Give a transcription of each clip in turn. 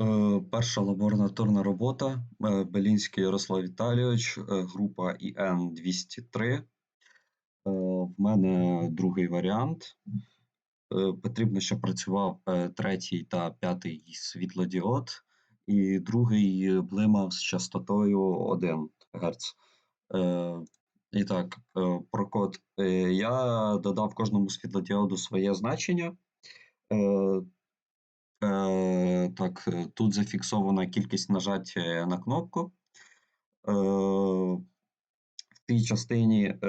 Е, Перша лабораторна робота. е, Белінський Ярослав Віталійович, е, група ІН 203. Е, В мене другий варіант. Потрібно, щоб працював третій та п'ятий світлодіод, і другий блимав з частотою 1 Гц. І так, про код. Я додав кожному світлодіоду своє значення. Так, е, тут зафіксована кількість нажать на кнопку. Е, в цій частині, е,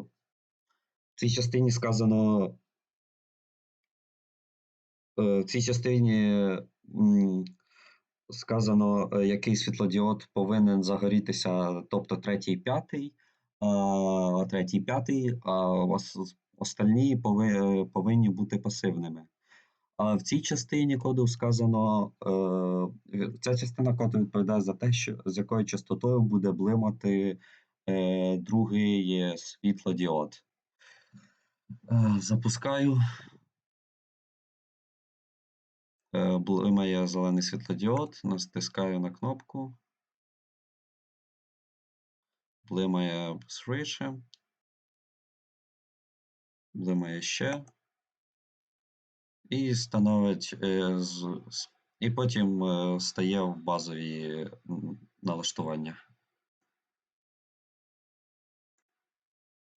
в цій частині сказано. В цій частині сказано, який світлодіод повинен загорітися, тобто третій, п'ятий, а третій, п'ятий, а ос- остальні повинні бути пасивними. А в цій частині коду сказано, е, ця частина коду відповідає за те, що з якою частотою буде блимати е, другий світлодіод. Е, запускаю. Е, блимає зелений світлодіод, натискаю на кнопку. Блимає швидше. Блимає ще. І становить е, і потім е, стає в базові налаштування.